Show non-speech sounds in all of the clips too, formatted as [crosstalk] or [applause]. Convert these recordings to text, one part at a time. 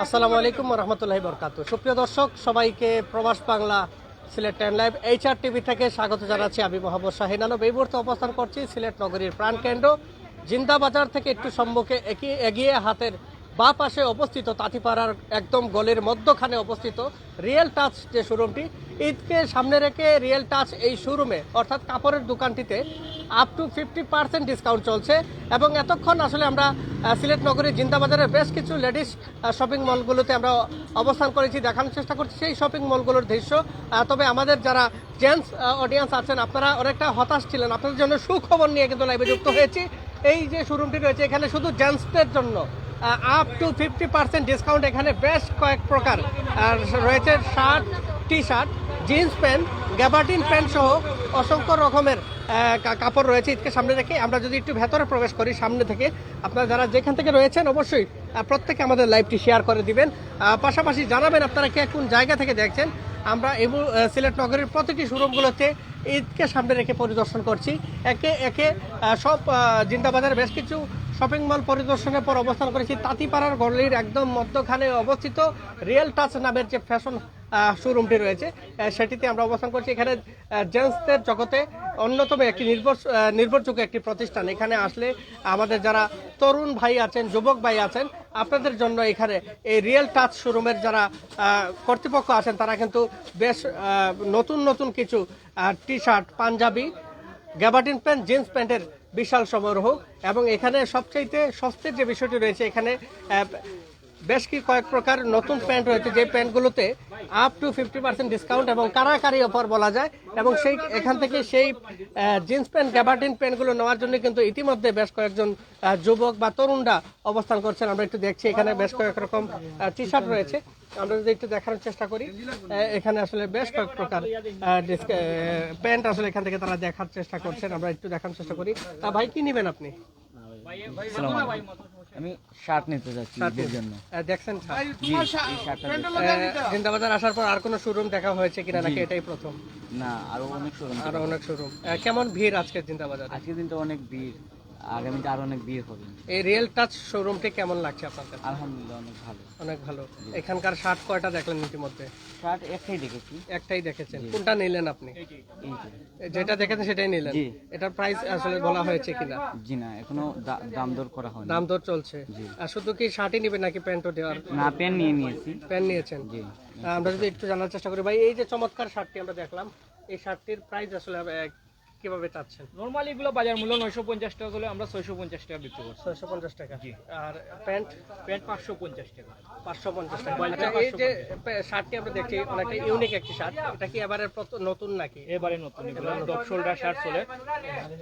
আসসালামু আলাইকুম রহমতুল্লাহি বরকাত সুপ্রিয় দর্শক, সবাইকে প্রবাস Bangla Sylhet ten live HR TV থেকে স্বাগত জানাচ্ছি আমি মোহাম্মদ শাহিন আলম। এই মুহূর্তে অবস্থান করছি সিলেট নগরীর প্রাণকেন্দ্র জিন্দাবাজার থেকে একটু সম্মুখে এগিয়ে হাতের বা পাশে অবস্থিত তাঁতিপাড়ার একদম গলির মধ্যখানে অবস্থিত রিয়েল টাচ যে শোরুমটি, ঈদকে সামনে রেখে রিয়েল টাচ এই শোরুমে, অর্থাৎ কাপড়ের দোকানটিতে up to fifty percent discount চলছে। এবং এতক্ষণ আসলে আমরা সিলেট নগরীর জিন্দাবাজারের বেশ কিছু লেডিস শপিং মলগুলোতে আমরা অবস্থান করেছি, দেখানোর চেষ্টা করছি সেই শপিং মলগুলোর দৃশ্য। তবে আমাদের যারা জেন্টস অডিয়েন্স আছেন, আপনারা অনেকটা হতাশ ছিলেন। আপনাদের জন্য সুখবর নিয়ে কিন্তু লাইভে যুক্ত হয়েছি। এই যে শোরুমটি রয়েছে, এখানে শুধু জেন্টসদের জন্য up to fifty percent discount এখানে বেশ কয়েক প্রকার। রয়েছে shirt T shirt jeans pants gabardine pants সহ অসংখ্য রকমের কাপড় রয়েছে ঈদকে সামনে রেখে। আমরা যদি একটু ভেতরে প্রবেশ করি সামনে থেকে আপনারা যারা যেখান থেকে রয়েছেন অবশ্যই প্রত্যেকে আমাদের লাইভটি শেয়ার করে দিবেন। পাশাপাশি জানাবেন আপনারা কে কোন জায়গা থেকে দেখছেন। আমরা আহ, সিলেট নগরীর প্রতিটি শোরুমগুলোতে ঈদকে সামনে রেখে পরিদর্শন করছি। একে একে সব আহ, জিন্দাবাজারের বেশ কিছু শপিং মল পরিদর্শনের পর অবস্থান করেছি তাঁতিপাড়ার গলির একদম মধ্যখানে অবস্থিত রিয়েল টাচ নামের যে ফ্যাশন শোরুমটি রয়েছে সেটিতে আমরা অবস্থান করছি। এখানে জেন্টসদের জগতে অন্যতম একটি নির্ভর নির্ভরযোগ্য একটি প্রতিষ্ঠান। এখানে আসলে আমাদের যারা তরুণ ভাই আছেন, যুবক ভাই আছেন, আপনাদের জন্য এখানে এই রিয়েল টাচ শোরুমের যারা কর্তৃপক্ষ আছেন, তারা কিন্তু বেশ নতুন নতুন কিছু T shirt panjabi gabardine pant, jeans প্যান্টের বিশাল সমারোহ এবং এখানে সবচাইতে সস্তের যে বিষয়টি রয়েছে এখানে বেশ কি কয়েক প্রকার নতুন প্যান্ট রয়েছে যে প্যান্টগুলোতে up to fifty percent discount এবং কারাকারি অফার বলা যায় এবং সেই এখান থেকে সেই জিন্স প্যান্ট গ্যাবার্টিন প্যান্টগুলো নেওয়ার জন্য কিন্তু ইতিমধ্যে বেশ কয়েকজন যুবক বা তরুণরা অবস্থান করছেন। আমরা একটু দেখছি এখানে বেশ কয়েক রকম টি শার্ট রয়েছে। আমরা যদি একটু দেখানোর চেষ্টা করি এখানে আসলে বেশ কয়েক প্রকার প্যান্ট আসলে এখান থেকে তারা দেখার চেষ্টা করছেন। আমরা একটু দেখানোর চেষ্টা করি। আহ, ভাই কি নেবেন আপনি। আমি শার্ট নিতে যাচ্ছি ঈদের জন্য। দেখছেন জিন্দাবাজার আসার পর আর কোনো শোরুম দেখা হয়েছে কিনা নাকি এটাই প্রথম? না আরও অনেক শোরুম আরও অনেক শোরুম কেমন ভিড় আজকে জিন্দাবাজার? আজকে দিনটা অনেক ভিড়। আগামীতে আরও অনেক ভিড় হবে। এই রিয়েল টাচ শোরুমটি কেমন লাগছে আপনার কাছে? আলহামদুলিল্লাহ অনেক ভালো। অনেক ভালো। এখানকার শার্ট কয়টা দেখলেন ইতিমধ্যে? শার্ট একটাই দেখেছি। একটাই দেখেছেন। কোনটা নিলেন আপনি? যেটা দেখেছেন সেটাই নিলেন। এটার প্রাইস আসলে বলা হয়েছে কিনা? জি না এখনও দাম দর করা হয়নি। দাম দর চলছে। আর শুধু কি শার্টই নেবেন নাকি প্যান্টও দেওয়ার? না পেন নিয়ে নিয়েছি। প্যান্ট নিয়েছেন? জি। আমরা যদি একটু জানার চেষ্টা করি ভাই এই যে চমৎকার শার্টটি আমরা দেখলাম এই শার্টটির প্রাইস আসলে কীভাবে চাচ্ছেন? নর্মালি এগুলো বাজার মূল্য নয়শো পঞ্চাশ টাকা হলে আমরা ছয়শো পঞ্চাশ টাকা বিক্রি করছি। ছয়শো পঞ্চাশ টাকা। আর প্যান্ট? প্যান্ট পাঁচশো পঞ্চাশ টাকা। পাঁচশো পঞ্চাশ টাকা। আচ্ছা, এই যে শার্টটি আমরা দেখছি অনেকটা ইউনিক একটি শার্ট। এটা কি এবারে নতুন নাকি? এবারে নতুন এগুলো শোল্ডার শার্ট চলে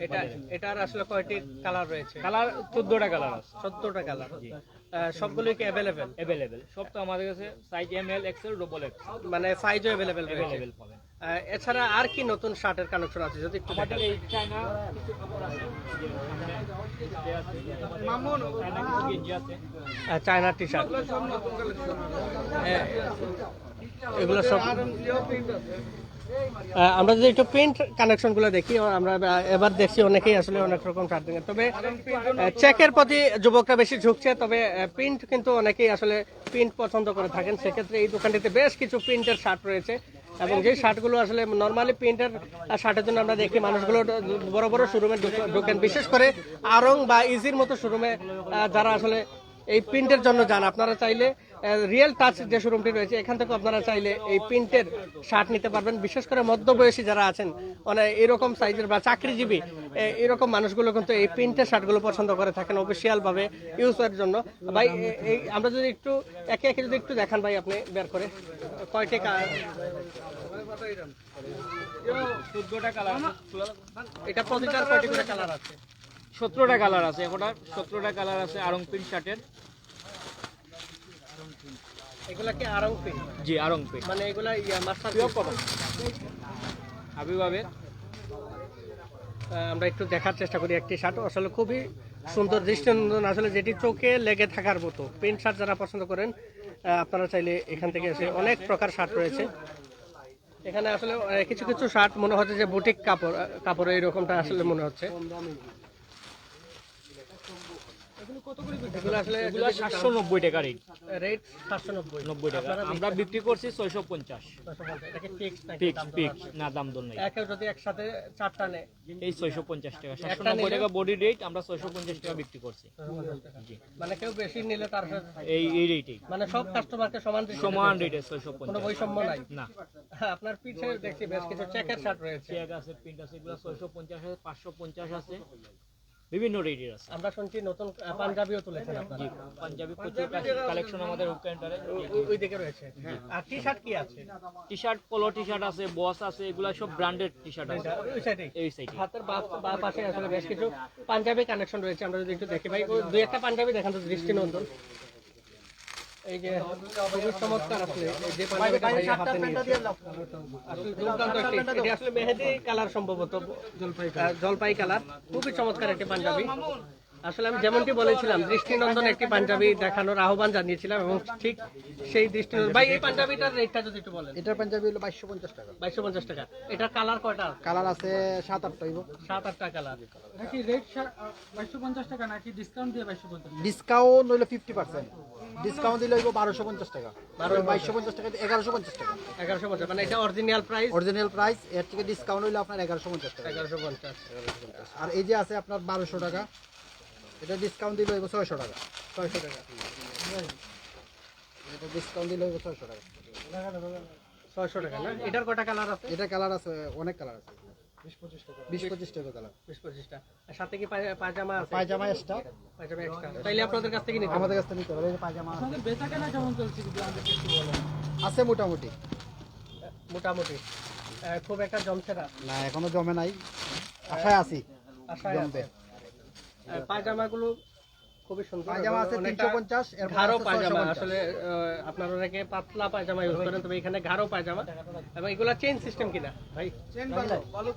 এটা এটার আসলে কয়টি কালার রয়েছে? কালার চোদ্দটা কালার আছে। সত্তরটা কালার সবগুলোই কি অ্যাভেলেবেল অ্যাভেলেবেল সব তো আমাদের কাছে size M L XL double X মানে সাইজও অ্যাভেলেবেল অ্যাভেলেবেল পাবেন। এছাড়া আর কি নতুন শার্টের কানেকশন আছে? যদি একটু আমাদের এই চায়না কিছু কাপড় আছে? মামুন চায়না আছে? চায়না টি শার্ট এগুলো সব আমরা যদি একটু প্রিন্ট কানেকশনগুলো দেখি আমরা এবার দেখছি অনেকেই আসলে অনেক রকম শার্ট দেখেন তবে চেকের প্রতি যুবকরা বেশি ঝুঁকছে, তবে প্রিন্ট কিন্তু অনেকেই আসলে প্রিন্ট পছন্দ করে থাকেন। সেক্ষেত্রে এই দোকানটিতে বেশ কিছু প্রিন্টের শার্ট রয়েছে এবং যে শার্টগুলো আসলে নর্মালি প্রিন্টের শার্টের জন্য আমরা দেখি, মানুষগুলো বড় বড় শোরুমে ঢোকেন। বিশেষ করে আরং বা ইজির মতো শোরুমে যারা আসলে এই প্রিন্টের জন্য যান, আপনারা চাইলে রিয়েল টাচ যে শোরুমটি রয়েছে এখান থেকে আপনারা চাইলে এই প্রিন্টের শার্ট নিতে পারবেন। বিশেষ করে মধ্যবয়সী যারা আছেন মানে এরকম সাইজের বা চাকরিজীবী এরকম মানুষগুলো কিন্তু এই প্রিন্টের শার্টগুলো পছন্দ করে থাকেন অফিসিয়াল ভাবে ইউজের জন্য। ভাই এই আমরা যদি একটু একে একে যদি একটু দেখান ভাই আপনি বের করে। কয়টি এটা প্রতিটার কয়টি করে কালার আছে? সতেরোটা কালার আছে এখন সতেরোটা কালার আছে আরং প্রিন্ট শার্টের এগুলা কি আরং প্রিন্ট জি আরং প্রিন্ট মানে এগুলা মাস্টার হাবিবাবের আহ, আমরা একটু দেখার চেষ্টা করি একটি শার্ট। আসলে খুবই সুন্দর দৃষ্টিনন্দন। আসলে যেটি চোখে লেগে থাকার মতো। প্রিন্ট শার্ট যারা পছন্দ করেন আপনারা চাইলে এখান থেকে এসে অনেক প্রকার শার্ট রয়েছে। এখানে আসলে কিছু কিছু শার্ট মনে হচ্ছে যে বুটিক কাপড় কাপড় এইরকমটা আসলে মনে হচ্ছে। এগুলো আসলে এগুলো সাতশো নব্বই টাকা রেট রেট সাতশো নব্বই। নব্বই। টাকা আমরা বিক্রি করছি ছয়শো পঞ্চাশ। এটাকে ফিক্স নাকি পিক্স দাম দর পিক্স আছে? না দাম দর নেই। একে যদি একসাথে চারটা নেয়। এই ছয়শো পঞ্চাশ টাকা। সাতশো একটা নব্বই নিলে- টাকা বডি রেট আমরা ছয়শো পঞ্চাশ টাকা বিক্রি করছি। মানে কেউ বেশি নিলে তার এই এই রেটেই মানে সব কাস্টমারকে সমান দৃষ্টিতে সমান রেটে ছয়শো হবে। কোনো বৈষম্য নাই। না। হ্যাঁ, [laughs] আপনার পিছে দেখছি বেশ কিছু চেকের শার্ট রয়েছে। চেক আছে প্রিন্ট আছে এগুলো ছয়শো পঞ্চাশ আছে পাঁচশো পঞ্চাশ আছে। বিভিন্ন রেটের আছে। আমরা শুনছি নতুন পাঞ্জাবিও তুলেছেন আপনারা। পাঞ্জাবি প্রচুর কালেকশন আমাদের কাউন্টারে ওই- ওই দিকে রয়েছে। আর টি শার্ট কি আছে? T shirt polo T shirt আছে বস আছে এগুলা সব ব্র্যান্ডেড টি শার্ট আছে ওই সাইডে এই সাইডে হাতের বাম পাশে আসলে বেশ কিছু পাঞ্জাবি কানেকশন রয়েছে আমরা যদি একটু দেখি ভাই দুই একটা পাঞ্জাবি দেখান তো দৃষ্টিনন্দন। এই যে খুবই চমৎকার আসলে যে পাঞ্জাবিটা হাতে নিয়েছে আসলে দুর্দান্ত একটি আসলে মেহেদি কালার সম্ভবত জলপাই কালার। খুবই চমৎকার একটি পাঞ্জাবি। আসলে আমি যেমনটি বলেছিলাম দৃষ্টিনন্দন একটি পাঞ্জাবি দেখানোর আহ্বান জানিয়েছিলাম এবং ঠিক সেই দৃষ্টিনন্দন ভাই এই পাঞ্জাবিটার রেটটা যদি একটু বলেন। এটার পাঞ্জাবি হলো বাইশশো পঞ্চাশ টাকা। বাইশশো পঞ্চাশ টাকা। এটার কালার কয়টা? কালার আছে সাত আটটা হইব। সাত আটটা কালার। নাকি রেট বাইশশো পঞ্চাশ টাকা নাকি ডিসকাউন্ট দিয়ে বাইশশো পঞ্চাশ ডিসকাউন্ট হইল ফিফটি পার্সেন্ট ডিসকাউন্ট দিলে হইব বারোশো পঞ্চাশ টাকা। বাইশশো পঞ্চাশ টাকা এগারোশো পঞ্চাশ টাকা। এগারোশো পঞ্চাশ মানে এটা অরিজিনাল প্রাইস অরিজিনাল প্রাইস এর থেকে ডিসকাউন্ট হইল আপনার এগারোশো পঞ্চাশ টাকা। এগারোশো পঞ্চাশ। আর এই যে আছে আপনার বারোশো টাকা। এটা ডিসকাউন্ট দিলে হইব ছয়শো টাকা ছয়শো টাকা। এটা ডিসকাউন্ট দিলে হইব ছয়শো টাকা। ছয়শো টাকা না? এটার কটা কালার আছে? এটা কালার আছে অনেক কালার আছে। বিশ কালার বিশ পঁচিশটা সাথে কি পায়জামা আছে? পায়জামা এক্সট্রা পায়জামা এক্সট্রা তাইলে আপনাদের কাছ থেকে নিতে হবে। আমাদের কাছ থেকে নিতে হবে। পায়জামা আছে। বেচা কেনা কেমন চলছে যদি আমাদেরকে একটু বলেন। আছে মোটামুটি। মোটামুটি। খুব একটা জমছে না। না এখনও জমে নাই। আশায় আছি। আশায় আছে। পায়জামাগুলো খুবই সুন্দর পায়জামা আছে অনেকটা তিনশো পঞ্চাশ ঘাড়ো পায়জামা। আসলে আপনারা অনেকে পাতলা পায়জামা ইউজ করেন তবে এখানে ঘাড়ো পায়জামা এবং এগুলা চেইন সিস্টেম কিনা ভাই?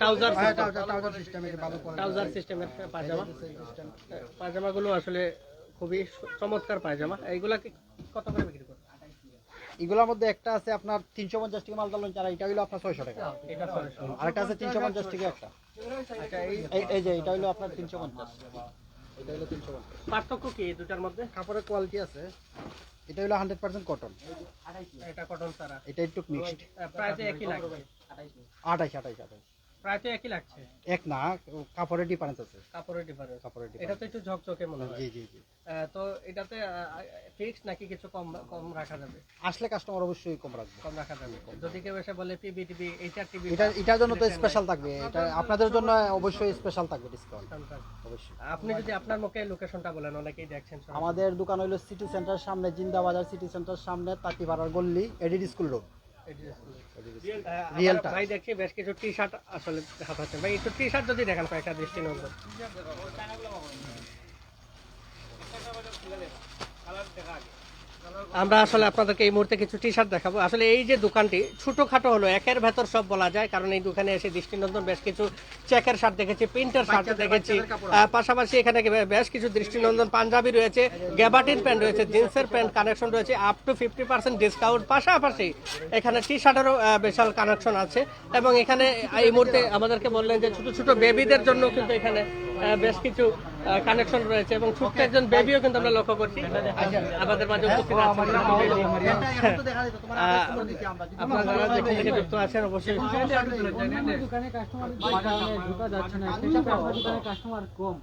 ট্রাউজার হ্যাঁ, ট্রাউজার ট্রাউজার সিস্টেম এটা ভালো। ট্রাউজার সিস্টেমের পায়জামা। পায়জামাগুলো আসলে খুবই চমৎকার পায়জামা। এইগুলা কত করে বিক্রি এগুলোর মধ্যে একটা আছে আপনার তিনশো পঞ্চাশ টাকা মালদা লঞ্চ আর এটা হইল আপনার ছয়শো টাকা। আরেকটা আছে তিনশো পঞ্চাশ টাকা একটা। আচ্ছা এই যে এটা হইল আপনার তিনশো পঞ্চাশ। এটা তিনশো পার্থক্য কি দুটার মধ্যে? কাপড়ের কোয়ালিটি আছে। এটা হলো হান্ড্রেড পার্সেন্ট কটন এটা কটন সারা এটা একটু মিক্সড প্রাইস একই লাগবে। আঠাইশ আঠাইশ আঠাইশ। প্রায় তো একই লাগছে। এক না কাপড়ের ডিফারেন্স আছে। কাপড়ের ডিফারেন্স কাপড়ের এটা তো একটু ঝকঝকে মনে হয়। জি জি জি। তো এটাতে ফিক্স নাকি কিছু কম কম রাখা যাবে? আসলে কাস্টমার অবশ্যই কম রাখবে। কম রাখা যাবে। যদি কেউ এসে বলে পিবি টিভি এইচআর টিভি এটা এটার জন্য তো স্পেশাল থাকবে। এটা আপনাদের জন্য অবশ্যই স্পেশাল থাকবে ডিসকাউন্ট অবশ্যই। আপনি যদি আপনার মুখে লোকেশনটা বলেন অনেকেই দেখছেন আমাদের দোকান হইল সিটি সেন্টার সামনে জিন্দাবাজার সিটি সেন্টার সামনে তাঁতিপাড়ার গল্লি এডিড স্কুল রোড ভাই দেখছি বেশ কিছু টি শার্ট আসলে দেখাচ্ছেন ভাই একটু টি শার্ট যদি দেখান কয়েকটা দৃষ্টিনন্দন আমরা আসলে আপনাদেরকে এই মুহূর্তে কিছু টি শার্ট দেখাবো। আসলে এই যে দোকানটি ছোটখাটো হলো একের ভেতর সব বলা যায় কারণ এই দোকানে এসে দৃষ্টিনন্দন বেশ কিছু চেকের শার্ট দেখেছি প্রিন্টের শার্ট দেখেছি। পাশাপাশি এখানে বেশ কিছু দৃষ্টিনন্দন পাঞ্জাবি রয়েছে গ্যাবাটিন প্যান্ট রয়েছে জিন্সের প্যান্ট কানেকশন রয়েছে up to fifty percent discount পাশাপাশি এখানে টি শার্টেরও বিশাল কানেকশন আছে। এবং এখানে এই মুহূর্তে আমাদেরকে বললেন যে ছোট ছোট বেবিদের জন্য কিন্তু এখানে বেশ কিছু কানেকশন রয়েছে এবং ছোট্ট একজন বেবিও কিন্তু আমরা লক্ষ্য করছি। আমাদের মাঝে উপস্থিত থেকে যুক্ত আছেন। অবশ্যই কম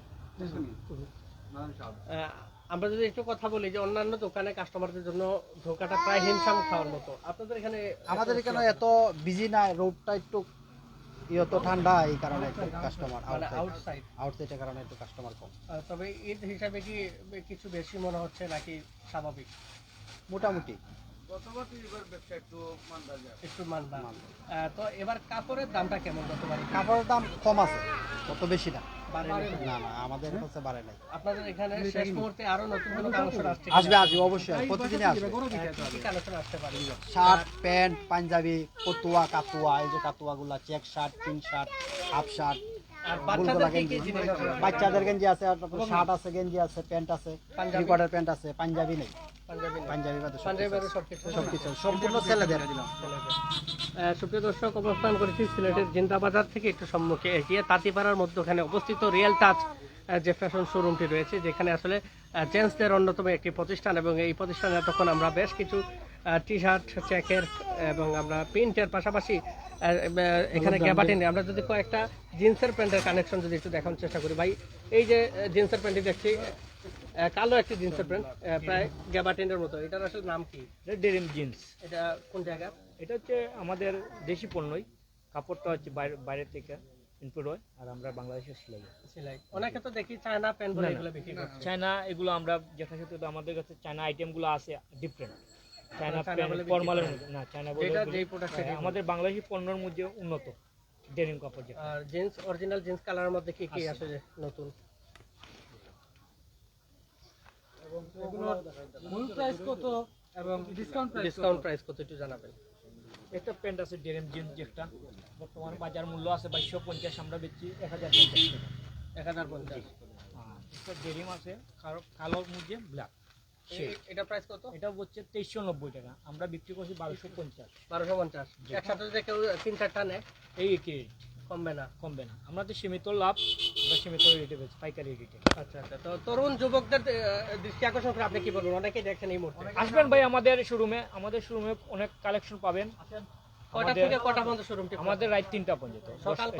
আমরা যদি একটু কথা বলি যে অন্যান্য দোকানে কাস্টমারদের জন্য ধোকাটা প্রায় হিমশাম খাওয়ার মতো। আপনাদের এখানে আমাদের এখানে এত বিজি না রোডটা একটু ইয়ত ঠান্ডা এই কারণে একটু কাস্টমার মানে আউটসাইড আউটসাইডের কারণে একটু কাস্টমার কম। তবে ঈদ হিসাবে কি কিছু বেশি মনে হচ্ছে নাকি স্বাভাবিক? মোটামুটি। একটু মানবা আহ, তো এবার কাপড়ের দামটা কেমন গতবার কাপড়ের দাম কম আছে কত বেশি না? না না আমাদের কাছে বাড়ে নাই। আপনাদের এখানে শেষ মুহূর্তে আরও নতুন কোনো কালেকশন আসছে আসবে আসবে অবশ্যই প্রতিদিনই আসবে। কালেকশন আসতে পারে? শার্ট প্যান্ট পাঞ্জাবি কতুয়া কাতুয়া এই যে কাতুয়া গুলা check shirt pin shirt half shirt বাচ্চাদের গেঞ্জি। আছে? শার্ট আছে গেঞ্জি আছে প্যান্ট আছে থ্রি কোয়ার্টার প্যান্ট আছে পাঞ্জাবি নেই। পাঞ্জাবি পাঞ্জাবি বাদে সব পাঞ্জাবি কিছু বাদে আছে। সবকিছু সবকিছু সম্পূর্ণ ছেলেদের সুপ্রিয় দর্শক অবস্থান করেছি সিলেটের জিন্দাবাজার থেকে একটু সম্মুখে এগিয়ে তাঁতিপাড়ার মধ্যখানে অবস্থিত রিয়েল টাচ যে ফ্যাশন শোরুমটি রয়েছে যেখানে আসলে জেন্টসদের অন্যতম একটি প্রতিষ্ঠান এবং এই প্রতিষ্ঠানে এতক্ষণ আমরা বেশ কিছু টি শার্ট চেকের এবং আমরা প্রিন্টের পাশাপাশি এখানে গ্যাবাটিন আমরা যদি কয়েকটা জিন্সের প্যান্টের কানেকশন যদি একটু দেখানোর চেষ্টা করি। ভাই এই যে জিন্সের প্যান্টটি দেখছি কালো একটি জিন্সের প্যান্ট প্রায় গ্যাবাটিনের মতো। এটার আসলে নাম কি? ডেরিম জিন্স। এটা কোন জায়গা? এটা হচ্ছে আমাদের দেশি পণ্যই। কাপড়টা হচ্ছে বাইরে বাইরে থেকে ইনপুট হয় আর আমরা বাংলাদেশে সিলাই। করি। সেলাই। অনেকে তো দেখি চায়না প্যান্ট বলে এগুলো বিক্রি করছে। চায়না এগুলো আমরা তো আমাদের কাছে চায়না আইটেমগুলো আছে ডিফারেন্ট চায়না বিক্রি ফর্মালের মধ্যে না চায়না বলে ওগুলো- যেই প্রোডাক্ট হ্যাঁ, আমাদের বাংলাদেশি পণ্যের মধ্যে উন্নত ডেনিম কাপড় যেটা। আর জিন্স অরিজিনাল জিন্স কালারের মধ্যে কি কি আছে। নতুন? মূল প্রাইস কত এবং ডিসকাউন্ট প্রাইস ডিসকাউন্ট প্রাইস কত একটু জানাবেন। একটা প্যান্ট আছে ডেনিম জিন্স যেটা বর্তমান বাজার মূল্য আছে বাইশশো পঞ্চাশ আমরা বেচছি এক হাজার পঞ্চাশ টাকা। এক হাজার পঞ্চাশ। একটা ডেনিম আছে কালো মধ্যে ব্ল্যাক এটা প্রাইস কত? এটা হচ্ছে তেইশশো নব্বই টাকা। আমরা বিক্রি করছি বারোশো পঞ্চাশ। বারোশো পঞ্চাশ। একসাথে যদি কেউ তিন চারটা নেয়? এই একই কমবে না। কমবে না। আমরা তো সীমিত লাভ আমরা সীমিত রেটে বেচি পাইকারি রেটে। আচ্ছা আচ্ছা। তো তরুণ যুবকদের দৃষ্টি আকর্ষণ করে আপনি কি বলবেন? অনেকেই দেখেন এই মুহূর্তে। আসবেন ভাই আমাদের শোরুমে আমাদের শোরুমে অনেক কালেকশন পাবেন। কটা আমাদের- থেকে কটা পর্যন্ত শোরুমটি আমাদের রাত তিনটা পর্যন্ত।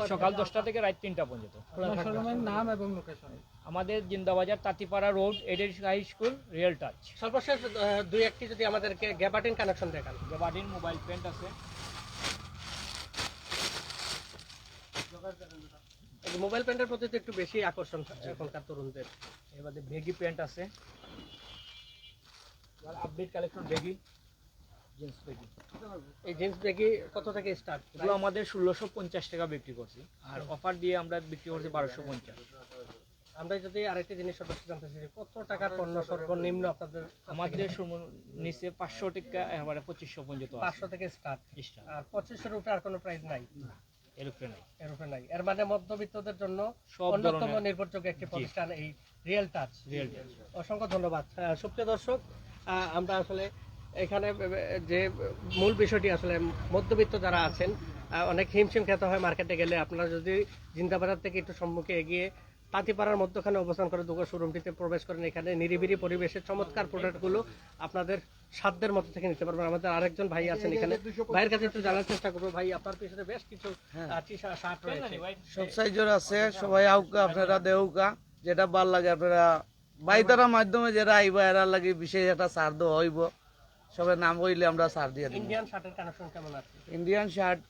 সকাল দশটা থেকে রাত তিনটা পর্যন্ত। শোরুমের নাম এবং লোকেশন আমাদের জিন্দাবাজার তাঁতিপাড়া রোড এডের হাই স্কুল রিয়েল টাচ সর্বশেষ দুই একটি যদি আমাদেরকে গ্যাবার্টিন কানেকশন দেখান। জবাডিন মোবাইল প্যান্ট আছে। মোবাইল প্যান্টের প্রতি তো একটু বেশি আকর্ষণ এখনকার তরুণদের। এবারে বেগি প্যান্ট আছে update collection baggy jeans baggy এই জিন্স ব্যাগই কত থেকে স্টার্ট এগুলো আমাদের ষোলোশো পঞ্চাশ টাকা বিক্রি করছি আর অফার দিয়ে আমরা বিক্রি করছি বারোশো পঞ্চাশ। আমরা যদি আরেকটি জিনিস সদস্য জানতে চাই কত টাকার পণ্য সর্বনিম্ন আপনাদের আমাদের নিচে পাঁচশো টাকা এবারে পঁচিশশো পর্যন্ত পাঁচশো থেকে স্টার্ট স্টার আর পঁচিশশোর উপরে আর কোনো প্রাইস নাই? এর উপরে নাই এর উপরে নাই এর মানে মধ্যবিত্তদের জন্য অন্যতম নির্ভরযোগ্য একটি প্রতিষ্ঠান এই রিয়েল টাচ। রিয়েল অসংখ্য ধন্যবাদ। সুপ্রিয় দর্শক আমরা আসলে এখানে যে মূল বিষয়টি আসলে মধ্যবিত্ত যারা আছেন অনেক হিমশিম খেতে হয় মার্কেটে গেলে। আপনারা যদি জিন্দাবাজার থেকে একটু সম্মুখে এগিয়ে তাঁতিপাড়ার মধ্যখানে অবস্থান করে দুটো শোরুমটিতে প্রবেশ করেন। এখানে নিরিবিরি পরিবেশে চমৎকার প্রোডাক্টগুলো আপনাদের সাধ্যের মতো থেকে নিতে পারবেন। আমাদের আরেকজন ভাই আছেন এখানে। ভাইয়ের কাছে একটু জানার চেষ্টা করব। ভাই আপনার পিছনে বেশ কিছু শার্ট রয়েছে। সব সাইজের আছে সবাই আউকা আপনারা দেউকা যেটা ভালো লাগে আপনারা বাইতারা মাধ্যমে যারা আইবা এরা লাগে বিশেষ একটা সার দেওয়া হইব। সবাই নাম কইলে আমরা সার দিয়ে দিব। ইন্ডিয়ান শার্টের কানেকশন কেমন আছে? ইন্ডিয়ান শার্ট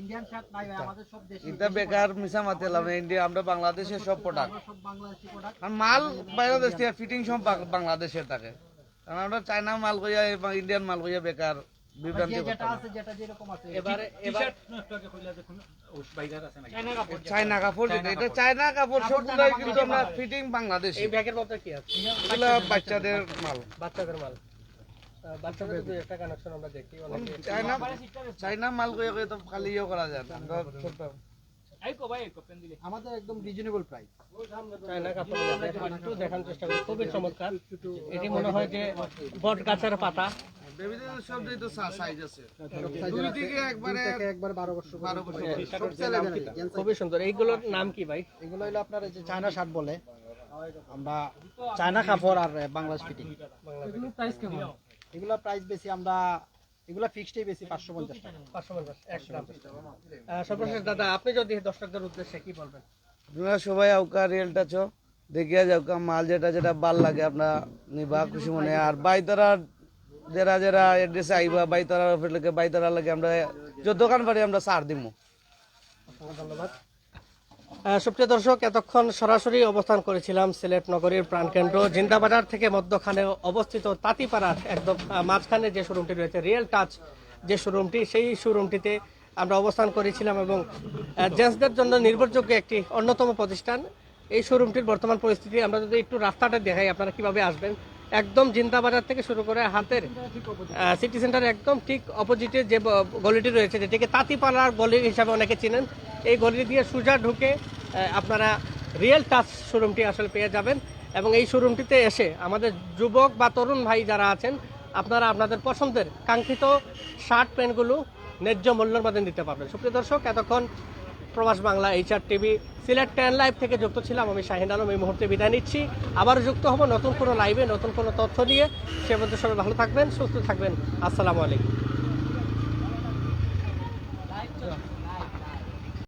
ইন্ডিয়ান শার্ট নাই ভাই আমাদের সব দেশি এটা বেকার মিশা মাতিলাম ইন্ডিয়া আমরা বাংলাদেশের সব প্রোডাক্ট সব বাংলাদেশি প্রোডাক্ট আর মাল বাইরে থেকে ফিটিং সব বাংলাদেশের থাকে। কারণ আমরা চায়না মাল কইয়া ইন্ডিয়ান মাল কইয়া বেকার বিভ্রান্তি যেটা আছে যেটা যেরকম আছে। এবারে এবার চায়না কাপড়। যেটা এটা চায়না কাপড় সবগুলাই কিন্তু আমরা ফিটিং বাংলাদেশি। এই ব্যাগের মধ্যে কি আছে? বাচ্চাদের মাল। বাচ্চাদের মাল। আমাদের একদম রিজনেবল প্রাইস চায়না কাপড় একটু দেখানোর চেষ্টা করি খুবই চমৎকার। এটি মনে হয় যে বট গাছের পাতা। খুবই সুন্দর। এইগুলোর নাম কি ভাই? এগুলো হলো আপনার চায়না শার্ট বলে। আমরা চায়না কাপড় আর বাংলাদেশ ফিটিং এগুলোর প্রাইস কেমন? এগুলো প্রাইস বেশি আমরা এগুলো ফিক্সডই বেশি পাঁচশো পঞ্চাশ টাকা। পাঁচশো পঞ্চাশ সর্বশেষ দাদা আপনি যদি দর্শকদের উদ্দেশ্যে কি বলবেন? আপনারা সবাই আউকা রিয়েলটা চো দেখিয়া যাওকা মাল যেটা যেটা ভালো লাগে আপনারা নিবা খুশি মনে। আর বাইতারা যারা যারা এড্রেসে আইবা বাইতারা ফেলকে বাইতারা লাগে আমরা যত দোকান পারি আমরা সার দিমু। ধন্যবাদ। সুপ্রিয় দর্শক, এতক্ষণ সরাসরি অবস্থান করেছিলাম সিলেট নগরীর প্রাণকেন্দ্র, জিন্দাবাজার থেকে মধ্যখানে অবস্থিত তাঁতিপাড়ার একদম মাঝখানে যে শোরুমটি রয়েছে রিয়েল টাচ যে শোরুমটি সেই শোরুমটিতে আমরা অবস্থান করেছিলাম এবং জেন্টসদের জন্য নির্ভরযোগ্য একটি অন্যতম প্রতিষ্ঠান। এই শোরুমটির বর্তমান পরিস্থিতি, আমরা যদি একটু রাস্তাটা দেখাই, আপনারা কীভাবে আসবেন? একদম জিন্দাবাজার থেকে শুরু করে হাতের সিটি সেন্টার একদম ঠিক অপোজিটে যে গলিটি রয়েছে, যেটিকে তাঁতিপাড়ার গলি হিসাবে অনেকে চিনেন, এই গলি দিয়ে সোজা ঢুকে আপনারা রিয়েল টাচ শোরুমটি আসলে পেয়ে যাবেন। এবং এই শোরুমটিতে এসে আমাদের যুবক বা তরুণ ভাই যারা আছেন, আপনারা আপনাদের পছন্দের কাঙ্ক্ষিত শার্ট প্যান্টগুলো ন্যায্য মূল্যের মধ্যে নিতে পারবেন। সুপ্রিয় দর্শক, এতক্ষণ Probash Bangla HR TV Sylhet ten live থেকে যুক্ত ছিলাম আমি শাহিন আলম। এই মুহূর্তে বিদায় নিচ্ছি। আবারও যুক্ত হব নতুন কোনো লাইভে নতুন কোনো তথ্য দিয়ে সে মধ্যে সবাই ভালো থাকবেন, সুস্থ থাকবেন। আসসালামু আলাইকুম।